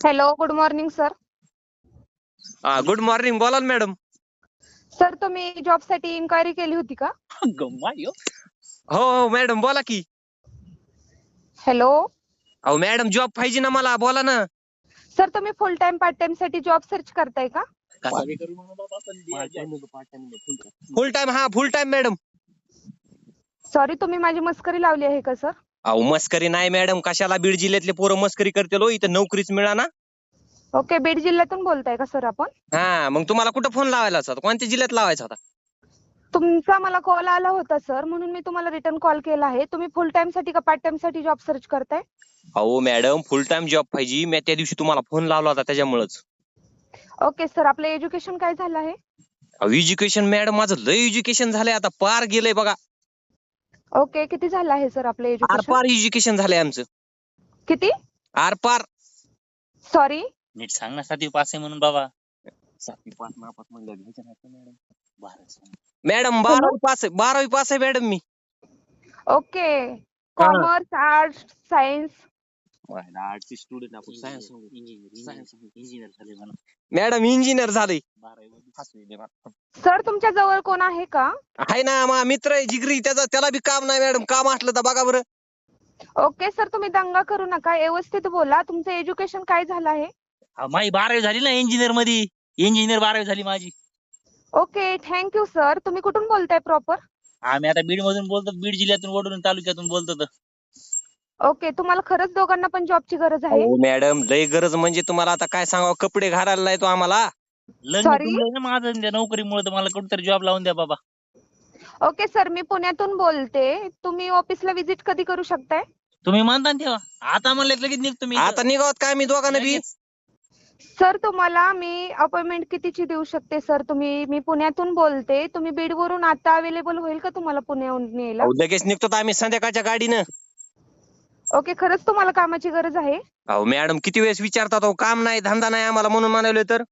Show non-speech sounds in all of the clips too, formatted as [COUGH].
Hello good morning sir good morning बोला ना madam sir तुम्ही जॉब साठी इन्क्वायरी केली होती का? हो हो मॅडम बोला की. हॅलो अहो मॅडम जॉब पाहिजे ना मला बोला ना. सर तुम्ही फुल टाइम पार्ट टाइम साठी जॉब सर्च करताय का. फुल टाइम हा फुल टाइम मॅडम सॉरी तुम्ही माझी मस्करी लावली आहे का सर अहो मस्करी नाही मॅडम कशाला बीड जिल्ह्यातले पोरं मस्करी करतील हो? इथं नोकरीच मिळा ना ओके बीड जिल्ह्यातून बोलताय का सर आपण? हा मग तुम्हाला कुठं फोन लावायला होता? कोणत्या जिल्ह्यात लावायचा होता? तुमचा मला कॉल आला होता सर. म्हणून मी तुम्हाला रिटर्न कॉल केला आहे. तुम्ही फुल टाइमसाठी का पार्ट टाइमसाठी जॉब सर्च करताय? अहो मॅडम फुल टाइम जॉब पाहिजे. मी त्या दिवशी तुम्हाला फोन लावला होता त्याच्यामुळेच. Okay sir. आपलं एज्युकेशन काय झालं आहे? एज्युकेशन मॅडम माझं लय एज्युकेशन झालंय. आता पार गेलंय बघा. ओके किती झालं आहे सर आपलं आर एज्युकेशन पार एज्युकेशन झालंय आमचं. किती? आर पार सॉरी नीट सांग ना सातवी पास आहे म्हणून बाबा. सातवी पास नापास म्हणलं घ्यायचं नाही मॅडम. बारावी मॅडम बारावी पास आहे बारावी पास आहे मॅडम मी. ओके कॉमर्स आर्ट्स सायन्स आर्टची स्टुडंट आपण सायन्स इंजिनियर झाले मॅडम इंजिनियर बारावी बा. सर तुमच्या जवळ कोण आहे का? आहे ना मा मित्र आहे जिगरी. त्याचा त्याला बी काम नाही मॅडम. काम असलं तर बघा बरं. ओके सर तुम्ही दंगा करू नका. व्यवस्थित बोला. तुमचं एज्युकेशन काय झालं आहे? हा, माझी बारावी झाली ना इंजिनियरमध्ये इंजिनियर बारावी झाली माझी. ओके थँक्यू सर तुम्ही कुठून बोलताय प्रॉपर आम्ही आता बीड मधून बोलतो बीड जिल्ह्यातून वडून तालुक्यातून बोलतो तर. ओके तुम्हाला खरंच दोघांना पण जॉबची गरज आहे? हो मॅडम लय गरज म्हणजे तुम्हाला आता काय सांगावं? कपडे घालायला नाही तो आम्हाला. लग्न Sorry? तुमचं ना माझं आणि त्या नोकरीमुळे तर मला कुठेतरी जॉब लावून द्या बाबा. ओके सर मी पुण्यातून बोलते. तुम्ही ऑफिसला व्हिजिट कधी करू शकताय? तुम्ही मानता ना तेव्हा? आता म्हणलं लगेच निघतो मी आता निघावत काय मी दोघांना बी? लगेच. सर तुम्हाला मी अपॉइंटमेंट कितीची देऊ शकते सर? तुम्ही मी पुण्यातून बोलते. तुम्ही बीड वरून आता अवेलेबल होईल का तुम्हाला पुण्याहून न्यायला? अहो, लगेच निघतो तर आम्ही संध्याकाळच्या गाडीनं. ओके खरंच तुम्हाला कामाची गरज आहे? अहो मॅडम किती वेळेस विचारतात अहो काम नाही धंदा नाही आम्हाला म्हणून म्हणाले तर?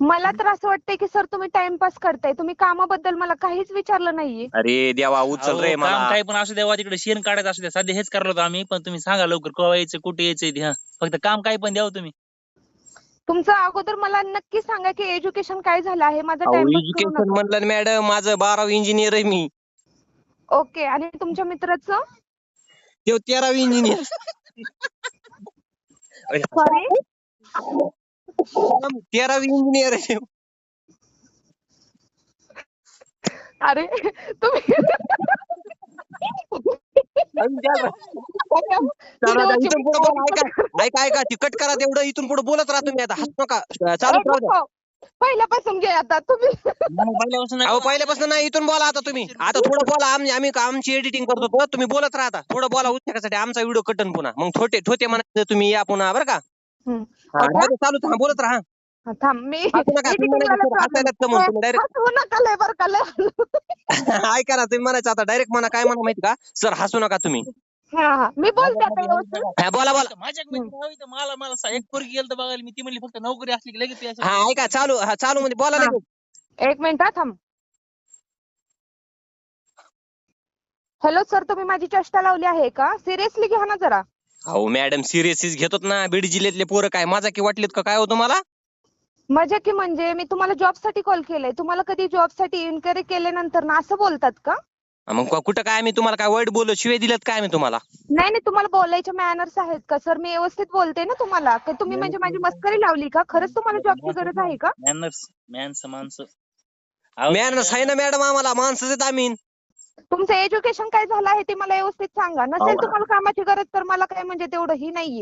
मला तर असं वाटतंय की सर तुम्ही टाइमपास करताय. तुम्ही कामाबद्दल मला काहीच विचारलं नाहीये. अरे देवा उचल अहो, रे काम मला. काही पण असू द्या तिकडे शेण काढायचं असू द्या सध्या हेच करलो होतो आम्ही पण तुम्ही सांगा लवकर केव्हा यायचं कुठे ते, हा फक्त काम काही पण द्यावं तुम्ही. तुमचं अगोदर मला नक्की सांगा की एज्युकेशन काय झालं आहे? माझं अहो टाइमपास म्हणलं मॅडम माझं बारावी इंजिनियर आहे मी. ओके आणि तुमच्या मित्राचं? तो तेरावी इंजिनियर. सॉरी तेरावी इंजिनियर आहे. अरे तुम्ही ऐका ऐका ऐका ती कट करा तेवढं इथून पुढे बोलत राहा तुम्ही आता. हसू नका. चालू पहिल्यापासून घे आता तुम्ही. मला पहिल्यापासून अहो पहिल्यापासून नाही इथून बोला आता तुम्ही. आता थोडं बोला आम्ही आम्ही आमची एडिटिंग करतो तर तुम्ही बोलत राहा आता. थोडं बोला उच्चारासाठी आमचा व्हिडिओ कटन पुन्हा. मग छोटे छोटे म्हणायचं तुम्ही या पुन्हा बरं का? हम्म. हा, चालू थांब बोलत राहा. हा, थांब मी हसू नका तुम्ही editing म्हणायचं वाला सर, हसायलाच का म्हणून तुम्ही डायरेक्ट हसवू नका लय बरं का लय. [LAUGHS] ऐका ना तुम्ही म्हणायचं आता डायरेक्ट म्हणा काय म्हणा माहिती का? सर हसू नका तुम्ही. हा हा. मी बोलते आता व्यवस्थित. हा, बोला बोला. माझ्या मैत्रिणी तर मला मला सा- एक पोरगी गेलं तर बघायला मी ती म्हणली फक्त नोकरी असली की लगेच यायचं. हा ऐका चालू हा चालू मध्ये बोला हा. लगेच. एक मिनिट हा थांब. हॅलो सर तुम्ही माझी चेष्टा लावली आहे का? सिरियसली घ्या ना जरा. अहो मॅडम सिरियसच घेतात ना. बीड जिल्ह्यातले पोरं काय माझा की वाटलेत का? काय हो तुम्हाला? मजा की म्हणजे मी तुम्हाला जॉबसाठी कॉल केलाय. तुम्हाला कधी जॉबसाठी इन्क्वायरी केल्यानंतर ना असं बोलतात का? हा, मग कुठं काय मी तुम्हाला काय वाईट बोललो शिवाय दिलेत काय मी तुम्हाला? नाही नाही तुम्हाला बोलायचे मॅनर्स आहेत का? सर मी व्यवस्थित बोलते ना तुम्हाला. का तुम्ही म्हणजे माझी मस्करी लावली का? खरंच तुम्हाला जॉबची गरज आहे का? मॅनर्स मॅन्स माणसं. अहो, मॅनर्स आहे ना मॅडम आम्हाला? माणसं आहेत आम्ही. तुमचं एज्युकेशन काय झालं आहे ते मला व्यवस्थित सांगा. नसेल. तुम्हाला कामाची गरज तर मला काय म्हणजे तेवढं ही नाहीये.